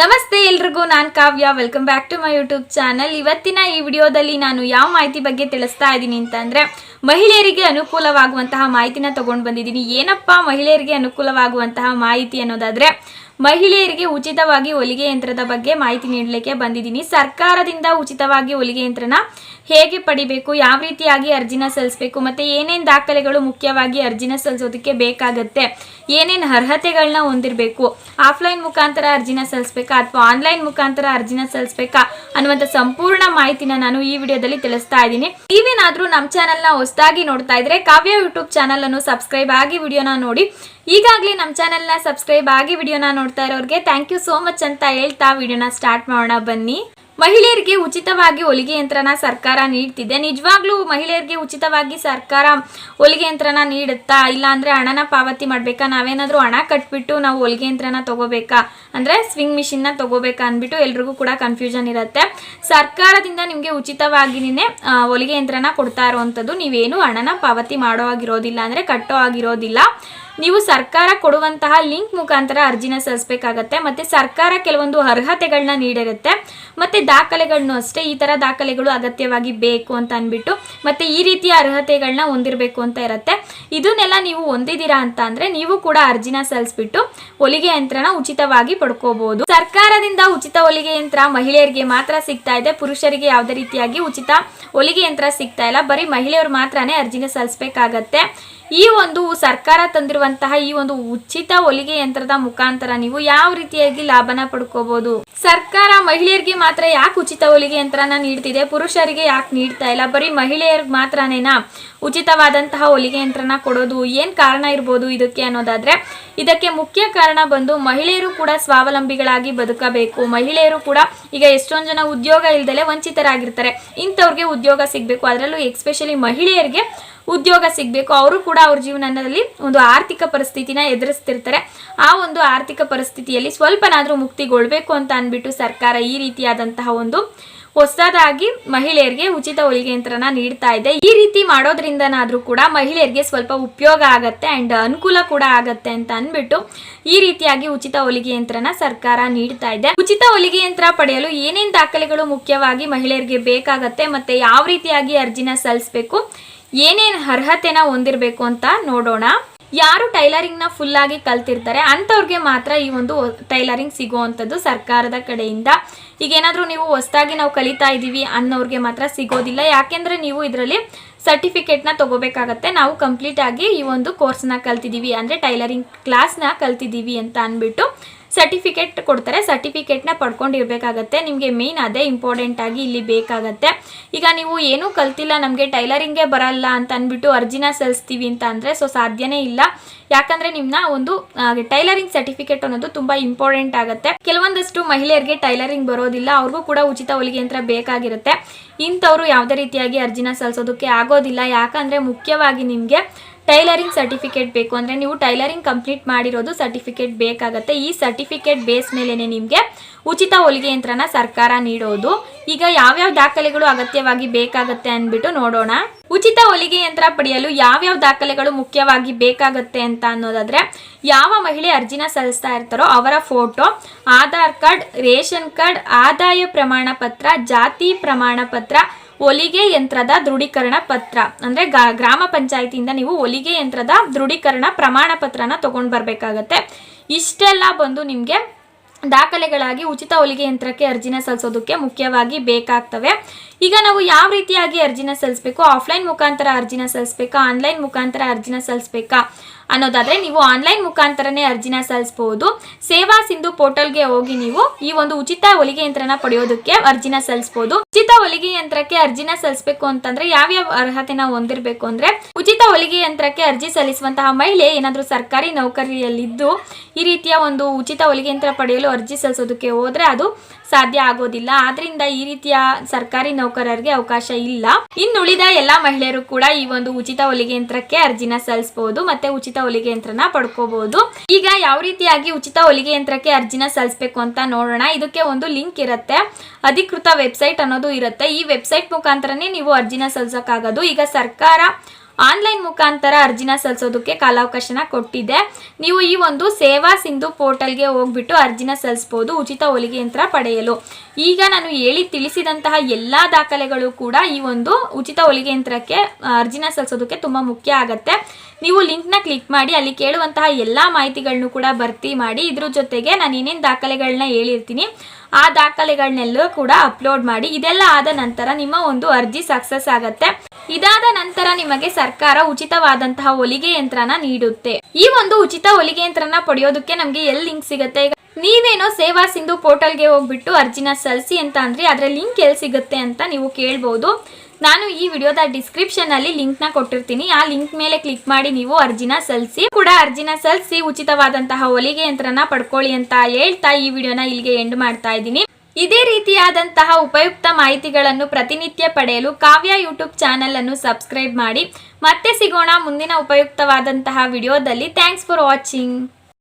ನಮಸ್ತೆ ಎಲ್ರಿಗೂ, ನಾನು Kavya. Welcome back to my YouTube channel ಇವತ್ತಿನ ಈ ವಿಡಿಯೋದಲ್ಲಿ ನಾನು ಯಾವ ಮಾಹಿತಿ ಬಗ್ಗೆ ತಿಳಿಸ್ತಾ ಇದ್ದೀನಿ ಅಂತಂದರೆ, ಮಹಿಳೆಯರಿಗೆ ಅನುಕೂಲವಾಗುವಂತಹ ಮಾಹಿತಿನ ತಗೊಂಡ್ ಬಂದಿದ್ದೀನಿ. ಏನಪ್ಪ ಮಹಿಳೆಯರಿಗೆ ಅನುಕೂಲವಾಗುವಂತಹ ಮಾಹಿತಿ ಅನ್ನೋದಾದ್ರೆ ಮಹಿಳೆಯರಿಗೆ ಉಚಿತವಾಗಿ ಹೊಲಿಗೆ ಯಂತ್ರದ ಬಗ್ಗೆ ಮಾಹಿತಿ ನೀಡಲಿಕ್ಕೆ ಬಂದಿದ್ದೀನಿ. ಸರ್ಕಾರದಿಂದ ಉಚಿತವಾಗಿ ಹೊಲಿಗೆ ಯಂತ್ರನ ಹೇಗೆ ಪಡಿಬೇಕು, ಯಾವ ರೀತಿಯಾಗಿ ಅರ್ಜಿನ ಸಲ್ಲಿಸಬೇಕು, ಮತ್ತೆ ಏನೇನು ದಾಖಲೆಗಳು ಮುಖ್ಯವಾಗಿ ಅರ್ಜಿನ ಸಲ್ಲಿಸೋದಕ್ಕೆ ಬೇಕಾಗತ್ತೆ, ಏನೇನು ಅರ್ಹತೆಗಳನ್ನ ಹೊಂದಿರಬೇಕು, ಆಫ್ಲೈನ್ ಮುಖಾಂತರ ಅರ್ಜಿನ ಸಲ್ಲಿಸ್ಬೇಕಾ, ಅಥವಾ ಆನ್ಲೈನ್ ಮುಖಾಂತರ ಅರ್ಜಿನ ಸಲ್ಲಿಸ್ಬೇಕಾ ಅನ್ನುವಂಥ ಸಂಪೂರ್ಣ ಮಾಹಿತಿನ ನಾನು ಈ ವಿಡಿಯೋದಲ್ಲಿ ತಿಳಿಸ್ತಾ ಇದ್ದೀನಿ. ನೀವೇನಾದರೂ ನಮ್ಮ ಚಾನಲ್ನ ಹೊಸದಾಗಿ ನೋಡ್ತಾ ಇದ್ರೆ ಕಾವ್ಯ ಯೂಟ್ಯೂಬ್ ಚಾನಲನ್ನು ಸಬ್ಸ್ಕ್ರೈಬ್ ಆಗಿ ವಿಡಿಯೋನ ನೋಡಿ. ಈಗಾಗಲೇ ನಮ್ಮ ಚಾನಲ್ನ ಸಬ್ಸ್ಕ್ರೈಬ್ ಆಗಿ ವಿಡಿಯೋನ ನೋಡ್ತಾ ಇರೋರಿಗೆ ಥ್ಯಾಂಕ್ ಯು ಸೋ ಮಚ್ ಅಂತ ಹೇಳ್ತಾ ವಿಡಿಯೋನ ಸ್ಟಾರ್ಟ್ ಮಾಡೋಣ ಬನ್ನಿ. ಮಹಿಳೆಯರಿಗೆ ಉಚಿತವಾಗಿ ಹೊಲಿಗೆ ಯಂತ್ರನ ಸರ್ಕಾರ ನೀಡ್ತಿದೆ. ನಿಜವಾಗ್ಲೂ ಮಹಿಳೆಯರಿಗೆ ಉಚಿತವಾಗಿ ಸರ್ಕಾರ ಹೊಲಿಗೆ ಯಂತ್ರನ ನೀಡುತ್ತಾ ಇಲ್ಲ ಅಂದ್ರೆ ಹಣನ ಪಾವತಿ ಮಾಡ್ಬೇಕಾ? ನಾವೇನಾದ್ರೂ ಹಣ ಕಟ್ಬಿಟ್ಟು ನಾವು ಹೊಲಿಗೆ ಯಂತ್ರನ ತಗೋಬೇಕಾ? ಅಂದ್ರೆ ಸ್ವಿಂಗ್ ಮಿಷಿನ್ನ ತಗೋಬೇಕಾ ಅಂದ್ಬಿಟ್ಟು ಎಲ್ರಿಗೂ ಕೂಡ ಕನ್ಫ್ಯೂಷನ್ ಇರುತ್ತೆ. ಸರ್ಕಾರದಿಂದ ನಿಮಗೆ ಉಚಿತವಾಗಿನೇ ಹೊಲಿಗೆ ಯಂತ್ರನ ಕೊಡ್ತಾ ಇರೋವಂಥದ್ದು. ನೀವೇನು ಹಣನ ಪಾವತಿ ಮಾಡೋ ಆಗಿರೋದಿಲ್ಲ ಅಂದ್ರೆ ಕಟ್ಟೋ ಆಗಿರೋದಿಲ್ಲ ನೀವು ಸರ್ಕಾರ ಕೊಡುವಂತಹ ಲಿಂಕ್ ಮುಖಾಂತರ ಅರ್ಜಿನ ಸಲ್ಲಿಸಬೇಕಾಗತ್ತೆ, ಮತ್ತೆ ಸರ್ಕಾರ ಕೆಲವೊಂದು ಅರ್ಹತೆಗಳನ್ನ ನೀಡಿರುತ್ತೆ, ಮತ್ತೆ ದಾಖಲೆಗಳನ್ನು ಅಷ್ಟೇ, ಈ ಥರ ದಾಖಲೆಗಳು ಅಗತ್ಯವಾಗಿ ಬೇಕು ಅಂತ ಅಂದ್ಬಿಟ್ಟು, ಮತ್ತೆ ಈ ರೀತಿಯ ಅರ್ಹತೆಗಳನ್ನ ಹೊಂದಿರಬೇಕು ಅಂತ ಇರುತ್ತೆ. ಇದನ್ನೆಲ್ಲ ನೀವು ಹೊಂದಿದ್ದೀರಾ ಅಂತ ಅಂದರೆ, ನೀವು ಕೂಡ ಅರ್ಜಿನ ಸಲ್ಲಿಸ್ಬಿಟ್ಟು ಹೊಲಿಗೆ ಯಂತ್ರನ ಉಚಿತವಾಗಿ ಪಡ್ಕೋಬಹುದು ಸರ್ಕಾರದಿಂದ ಉಚಿತ ಹೊಲಿಗೆ ಯಂತ್ರ ಮಹಿಳೆಯರಿಗೆ ಮಾತ್ರ ಸಿಗ್ತಾ ಇದೆ, ಪುರುಷರಿಗೆ ಯಾವುದೇ ರೀತಿಯಾಗಿ ಉಚಿತ ಹೊಲಿಗೆ ಯಂತ್ರ ಸಿಗ್ತಾ ಇಲ್ಲ, ಬರೀ ಮಹಿಳೆಯರು ಮಾತ್ರನೇ ಅರ್ಜಿನ ಸಲ್ಲಿಸಬೇಕಾಗತ್ತೆ. ಈ ಒಂದು ಸರ್ಕಾರ ತಂದಿರುವಂತಹ ಈ ಒಂದು ಉಚಿತ ಹೊಲಿಗೆ ಯಂತ್ರದ ಮುಖಾಂತರ ನೀವು ಯಾವ ರೀತಿಯಾಗಿ ಲಾಭನ ಪಡ್ಕೋಬಹುದು ಸರ್ಕಾರ ಮಹಿಳೆಯರಿಗೆ ಮಾತ್ರ ಯಾಕೆ ಉಚಿತ ಹೊಲಿಗೆ ಯಂತ್ರನ ನೀಡ್ತಿದೆ? ಪುರುಷರಿಗೆ ಯಾಕೆ ನೀಡ್ತಾ ಇಲ್ಲ? ಬರೀ ಮಹಿಳೆಯರಿಗೆ ಮಾತ್ರನೇನಾ ಉಚಿತವಾದಂತಹ ಹೊಲಿಗೆ ಯಂತ್ರನ ಕೊಡೋದು ಏನ್ ಕಾರಣ ಇರ್ಬೋದು ಇದಕ್ಕೆ ಅನ್ನೋದಾದ್ರೆ, ಇದಕ್ಕೆ ಮುಖ್ಯ ಕಾರಣ ಬಂದು ಮಹಿಳೆಯರು ಕೂಡ ಸ್ವಾವಲಂಬಿಗಳಾಗಿ ಬದುಕಬೇಕು. ಮಹಿಳೆಯರು ಕೂಡ ಈಗ ಎಷ್ಟೊಂದು ಜನ ಉದ್ಯೋಗ ಇಲ್ದಲೆ ವಂಚಿತರಾಗಿರ್ತಾರೆ. ಇಂಥವ್ರಿಗೆ ಉದ್ಯೋಗ ಸಿಗಬೇಕು. ಅದರಲ್ಲೂ ಎಕ್ಸ್ಪೆಷಲಿ ಮಹಿಳೆಯರಿಗೆ ಉದ್ಯೋಗ ಸಿಗಬೇಕು. ಅವರು ಕೂಡ ಅವ್ರ ಜೀವನದಲ್ಲಿ ಒಂದು ಆರ್ಥಿಕ ಪರಿಸ್ಥಿತಿನ ಎದುರಿಸ್ತಿರ್ತಾರೆ. ಆ ಒಂದು ಆರ್ಥಿಕ ಪರಿಸ್ಥಿತಿಯಲ್ಲಿ ಸ್ವಲ್ಪನಾದ್ರೂ ಮುಕ್ತಿಗೊಳ್ಬೇಕು ಅಂತ ಅಂದ್ಬಿಟ್ಟು ಸರ್ಕಾರ ಈ ರೀತಿಯಾದಂತಹ ಒಂದು ಹೊಸದಾಗಿ ಮಹಿಳೆಯರಿಗೆ ಉಚಿತ ಹೊಲಿಗೆ ಯಂತ್ರನ ನೀಡ್ತಾ ಇದೆ. ಈ ರೀತಿ ಮಾಡೋದ್ರಿಂದನಾದ್ರೂ ಕೂಡ ಮಹಿಳೆಯರಿಗೆ ಸ್ವಲ್ಪ ಉಪಯೋಗ ಆಗತ್ತೆ ಅಂಡ್ ಅನುಕೂಲ ಕೂಡ ಆಗತ್ತೆ ಅಂತ ಅಂದ್ಬಿಟ್ಟು ಈ ರೀತಿಯಾಗಿ ಉಚಿತ ಹೊಲಿಗೆ ಯಂತ್ರನ ಸರ್ಕಾರ ನೀಡ್ತಾ ಇದೆ. ಉಚಿತ ಹೊಲಿಗೆ ಯಂತ್ರ ಪಡೆಯಲು ಏನೇನ್ ದಾಖಲೆಗಳು ಮುಖ್ಯವಾಗಿ ಮಹಿಳೆಯರಿಗೆ ಬೇಕಾಗತ್ತೆ ಮತ್ತೆ ಯಾವ ರೀತಿಯಾಗಿ ಅರ್ಜಿನ ಸಲ್ಲಿಸಬೇಕು, ಏನೇನ್ ಅರ್ಹತೆನ ಹೊಂದಿರಬೇಕು ಅಂತ ನೋಡೋಣ. ಯಾರು ಟೈಲರಿಂಗ್ನ ಫುಲ್ ಆಗಿ ಕಲ್ತಿರ್ತಾರೆ ಅಂಥವ್ರಿಗೆ ಮಾತ್ರ ಈ ಒಂದು ಟೈಲರಿಂಗ್ ಸಿಗುವಂಥದ್ದು ಸರ್ಕಾರದ ಕಡೆಯಿಂದ. ಈಗ ಏನಾದರೂ ನೀವು ಹೊಸದಾಗಿ ನಾವು ಕಲಿತಾ ಇದ್ದೀವಿ ಅನ್ನೋರಿಗೆ ಮಾತ್ರ ಸಿಗೋದಿಲ್ಲ. ಯಾಕೆಂದ್ರೆ ನೀವು ಇದರಲ್ಲಿ ಸರ್ಟಿಫಿಕೇಟ್ನ ತಗೋಬೇಕಾಗತ್ತೆ. ನಾವು ಕಂಪ್ಲೀಟ್ ಆಗಿ ಈ ಒಂದು ಕೋರ್ಸ್ನ ಕಲ್ತಿದ್ದೀವಿ ಅಂದರೆ ಟೈಲರಿಂಗ್ ಕ್ಲಾಸ್ನ ಕಲ್ತಿದ್ದೀವಿ ಅಂತ ಅಂದ್ಬಿಟ್ಟು ಸರ್ಟಿಫಿಕೇಟ್ ಕೊಡ್ತಾರೆ. ಸರ್ಟಿಫಿಕೇಟ್ನ ಪಡ್ಕೊಂಡಿರ್ಬೇಕಾಗತ್ತೆ. ನಿಮಗೆ ಮೇಯ್ನ್ ಅದೇ ಇಂಪಾರ್ಟೆಂಟ್ ಆಗಿ ಇಲ್ಲಿ ಬೇಕಾಗತ್ತೆ. ಈಗ ನೀವು ಏನೂ ಕಲ್ತಿಲ್ಲ, ನಮಗೆ ಟೈಲರಿಂಗೇ ಬರಲ್ಲ ಅಂತ ಅಂದ್ಬಿಟ್ಟು ಅರ್ಜಿನ ಸಲ್ಲಿಸ್ತೀವಿ ಅಂತ ಅಂದರೆ ಸೊ ಸಾಧ್ಯನೇ ಇಲ್ಲ. ಯಾಕಂದರೆ ನಿಮ್ಮನ್ನ ಒಂದು ಟೈಲರಿಂಗ್ ಸರ್ಟಿಫಿಕೇಟ್ ಅನ್ನೋದು ತುಂಬ ಇಂಪಾರ್ಟೆಂಟ್ ಆಗುತ್ತೆ. ಕೆಲವೊಂದಷ್ಟು ಮಹಿಳೆಯರಿಗೆ ಟೈಲರಿಂಗ್ ಬರೋದಿಲ್ಲ. ಅವ್ರಿಗೂ ಕೂಡ ಉಚಿತ ಹೊಲಿಗೆ ಯಂತ್ರ ಬೇಕಾಗಿರುತ್ತೆ. ಇಂಥವ್ರು ಯಾವುದೇ ರೀತಿಯಾಗಿ ಅರ್ಜಿನ ಸಲ್ಲಿಸೋದಕ್ಕೆ ಆಗೋದಿಲ್ಲ. ಯಾಕಂದರೆ ಮುಖ್ಯವಾಗಿ ನಿಮಗೆ ಟೈಲರಿಂಗ್ ಸರ್ಟಿಫಿಕೇಟ್ ಬೇಕು ಅಂದರೆ ನೀವು ಟೈಲರಿಂಗ್ ಕಂಪ್ಲೀಟ್ ಮಾಡಿರೋದು ಸರ್ಟಿಫಿಕೇಟ್ ಬೇಕಾಗುತ್ತೆ. ಈ ಸರ್ಟಿಫಿಕೇಟ್ ಬೇಸ್ ಮೇಲೇ ನಿಮಗೆ ಉಚಿತ ಹೊಲಿಗೆ ಯಂತ್ರನ ಸರ್ಕಾರ ನೀಡೋದು. ಈಗ ಯಾವ್ಯಾವ ದಾಖಲೆಗಳು ಅಗತ್ಯವಾಗಿ ಬೇಕಾಗತ್ತೆ ಅಂದ್ಬಿಟ್ಟು ನೋಡೋಣ. ಉಚಿತ ಹೊಲಿಗೆ ಯಂತ್ರ ಪಡೆಯಲು ಯಾವ್ಯಾವ ದಾಖಲೆಗಳು ಮುಖ್ಯವಾಗಿ ಬೇಕಾಗತ್ತೆ ಅಂತ ಅನ್ನೋದಾದ್ರೆ ಯಾವ ಮಹಿಳೆ ಅರ್ಜಿನ ಸಲ್ಲಿಸ್ತಾ ಇರ್ತಾರೋ ಅವರ photo, Aadhaar card, ration card, ಆದಾಯ ಪ್ರಮಾಣ ಪತ್ರ ಜಾತಿ ಪ್ರಮಾಣ ಪತ್ರ ಹೊಲಿಗೆ ಯಂತ್ರದ ದೃಢೀಕರಣ ಪತ್ರ. ಅಂದ್ರೆ ಗ್ರಾಮ ಪಂಚಾಯತಿಯಿಂದ ನೀವು ಹೊಲಿಗೆ ಯಂತ್ರದ ದೃಢೀಕರಣ ಪ್ರಮಾಣ ಪತ್ರನ ತಗೊಂಡ್ ಬರಬೇಕಾಗತ್ತೆ. ಇಷ್ಟೆಲ್ಲ ಬಂದು ನಿಮಗೆ ದಾಖಲೆಗಳಾಗಿ ಉಚಿತ ಹೊಲಿಗೆ ಯಂತ್ರಕ್ಕೆ ಅರ್ಜಿನ ಸಲ್ಲಿಸೋದಕ್ಕೆ ಮುಖ್ಯವಾಗಿ ಬೇಕಾಗ್ತವೆ. ಈಗ ನಾವು ಯಾವ ರೀತಿಯಾಗಿ ಅರ್ಜಿನ ಸಲ್ಲಿಸಬೇಕು ಆಫ್ಲೈನ್ ಮುಖಾಂತರ ಅರ್ಜಿನ ಸಲ್ಲಿಸಬೇಕಾ ಆನ್ಲೈನ್ ಮುಖಾಂತರ ಅರ್ಜಿನ ಸಲ್ಲಿಸಬೇಕಾ ಅನ್ನೋದಾದ್ರೆ ನೀವು ಆನ್ಲೈನ್ ಮುಖಾಂತರನೇ ಅರ್ಜಿನ ಸಲ್ಲಿಸಬಹುದು ಸೇವಾ ಸಿಂಧು ಪೋರ್ಟಲ್ಗೆ ಹೋಗಿ ನೀವು ಈ ಒಂದು ಉಚಿತ ಹೊಲಿಗೆ ಯಂತ್ರನ ಪಡೆಯೋದಕ್ಕೆ ಅರ್ಜಿನ ಸಲ್ಲಿಸಬಹುದು ಉಚಿತ ಹೊಲಿಗೆ ಯಂತ್ರಕ್ಕೆ ಅರ್ಜಿನ ಸಲ್ಲಿಸಬೇಕು ಅಂತಂದ್ರೆ ಯಾವ್ಯಾವ ಅರ್ಹತೆನ ಹೊಂದಿರಬೇಕು ಅಂದ್ರೆ ಉಚಿತ ಹೊಲಿಗೆ ಯಂತ್ರಕ್ಕೆ ಅರ್ಜಿ ಸಲ್ಲಿಸುವಂತಹ ಮಹಿಳೆ ಏನಾದ್ರೂ ಸರ್ಕಾರಿ ನೌಕರಿಯಲ್ಲಿದ್ದು ಈ ರೀತಿಯ ಒಂದು ಉಚಿತ ಹೊಲಿಗೆ ಯಂತ್ರ ಪಡೆಯಲು ಅರ್ಜಿ ಸಲ್ಲಿಸೋದಕ್ಕೆ ಹೋದ್ರೆ ಅದು ಸಾಧ್ಯ ಆಗೋದಿಲ್ಲ. ಆದ್ರಿಂದ ಈ ರೀತಿಯ ಸರ್ಕಾರಿ ನೌಕರರಿಗೆ ಅವಕಾಶ ಇಲ್ಲ. ಇನ್ನುಳಿದ ಎಲ್ಲಾ ಮಹಿಳೆಯರು ಕೂಡ ಈ ಒಂದು ಉಚಿತ ಹೊಲಿಗೆ ಯಂತ್ರಕ್ಕೆ ಅರ್ಜಿನ ಸಲ್ಲಿಸಬಹುದು ಮತ್ತೆ ಉಚಿತ ಹೊಲಿಗೆ ಯಂತ್ರನ ಪಡ್ಕೋಬಹುದು ಈಗ ಯಾವ ರೀತಿಯಾಗಿ ಉಚಿತ ಹೊಲಿಗೆ ಯಂತ್ರಕ್ಕೆ ಅರ್ಜಿನ ಸಲ್ಲಿಸಬೇಕು ಅಂತ ನೋಡೋಣ. ಇದಕ್ಕೆ ಒಂದು ಲಿಂಕ್ ಇರುತ್ತೆ. ಅಧಿಕೃತ ವೆಬ್ಸೈಟ್ ಅನ್ನೋದು ಇರುತ್ತೆ. ಈ ವೆಬ್ಸೈಟ್ ಮುಖಾಂತರನೇ ನೀವು ಅರ್ಜಿನ ಸಲ್ಲಿಸಕ್ಕಾಗೋದು. ಈಗ ಸರ್ಕಾರ ಆನ್ಲೈನ್ ಮುಖಾಂತರ ಅರ್ಜಿನ ಸಲ್ಲಿಸೋದಕ್ಕೆ ಕಾಲಾವಕಾಶನ ಕೊಟ್ಟಿದೆ. ನೀವು ಈ ಒಂದು ಸೇವಾ ಸಿಂಧು ಪೋರ್ಟಲ್ಗೆ ಹೋಗ್ಬಿಟ್ಟು ಅರ್ಜಿನ ಸಲ್ಲಿಸ್ಬೋದು ಉಚಿತ ಹೊಲಿಗೆ ಯಂತ್ರ ಪಡೆಯಲು. ಈಗ ನಾನು ಹೇಳಿ ತಿಳಿಸಿದಂತಹ ಎಲ್ಲ ದಾಖಲೆಗಳು ಕೂಡ ಈ ಒಂದು ಉಚಿತ ಹೊಲಿಗೆ ಯಂತ್ರಕ್ಕೆ, ಅರ್ಜಿನ ಸಲ್ಲಿಸೋದಕ್ಕೆ ತುಂಬ ಮುಖ್ಯ ಆಗತ್ತೆ. ನೀವು ಲಿಂಕ್ನ ಕ್ಲಿಕ್ ಮಾಡಿ, ಅಲ್ಲಿ ಕೇಳುವಂತಹ ಎಲ್ಲ ಮಾಹಿತಿಗಳನ್ನು ಕೂಡ ಭರ್ತಿ ಮಾಡಿ, ಇದ್ರ ಜೊತೆಗೆ ನಾನು ಏನೇನು ದಾಖಲೆಗಳನ್ನ ಹೇಳಿರ್ತೀನಿ. ಆ ದಾಖಲೆಗಳನ್ನೆಲ್ಲೂ ಕೂಡ ಅಪ್ಲೋಡ್ ಮಾಡಿ, ಇದೆಲ್ಲ ಆದ ನಂತರ ನಿಮ್ಮ ಒಂದು ಅರ್ಜಿ ಸಕ್ಸಸ್ ಆಗತ್ತೆ. ಇದಾದ ನಂತರ ನಿಮಗೆ ಸರ್ಕಾರ ಉಚಿತವಾದಂತಹ ಹೊಲಿಗೆ ಯಂತ್ರನ ನೀಡುತ್ತೆ. ಈ ಒಂದು ಉಚಿತ ಹೊಲಿಗೆ ಯಂತ್ರನ ಪಡೆಯೋದಕ್ಕೆ ನಮಗೆ ಎಲ್ಲಿ ಲಿಂಕ್ ಸಿಗುತ್ತೆ ಈಗ? ನೀವೇನೋ ಸೇವಾ ಸಿಂಧು ಪೋರ್ಟಲ್ಗೆ ಹೋಗ್ಬಿಟ್ಟು ಅರ್ಜಿನ ಸಲ್ಲಿಸಿ ಅಂತ ಅಂದ್ರೆ ಅದರ ಲಿಂಕ್ ಎಲ್ಲಿ ಸಿಗುತ್ತೆ ಅಂತ ನೀವು ಕೇಳ್ಬಹುದು ನಾನು ಈ ವಿಡಿಯೋದ ಡಿಸ್ಕ್ರಿಪ್ಷನ್ ಅಲ್ಲಿ ಲಿಂಕ್ನ ಕೊಟ್ಟಿರ್ತೀನಿ. ಆ ಲಿಂಕ್ ಮೇಲೆ ಕ್ಲಿಕ್ ಮಾಡಿ ನೀವು ಅರ್ಜಿನ ಸಲ್ಲಿಸಿ ಕೂಡ ಅರ್ಜಿನ ಸಲ್ಲಿಸಿ ಉಚಿತವಾದಂತಹ ಹೊಲಿಗೆ ಯಂತ್ರನ ಪಡ್ಕೊಳ್ಳಿ ಅಂತ ಹೇಳ್ತಾ ಈ ವಿಡಿಯೋನ ಇಲ್ಲಿಗೆ ಎಂಡ್ ಮಾಡ್ತಾ ಇದ್ದೀನಿ. ಇದೇ ರೀತಿಯಾದಂತಹ ಉಪಯುಕ್ತ ಮಾಹಿತಿಗಳನ್ನು ಪ್ರತಿನಿತ್ಯ ಪಡೆಯಲು ಕಾವ್ಯ ಯೂಟ್ಯೂಬ್ ಚಾನೆಲ್ ಅನ್ನು ಸಬ್ಸ್ಕ್ರೈಬ್ ಮಾಡಿ ಮತ್ತೆ ಸಿಗೋಣ ಮುಂದಿನ ಉಪಯುಕ್ತವಾದಂತಹ ವಿಡಿಯೋದಲ್ಲಿ. Thanks for watching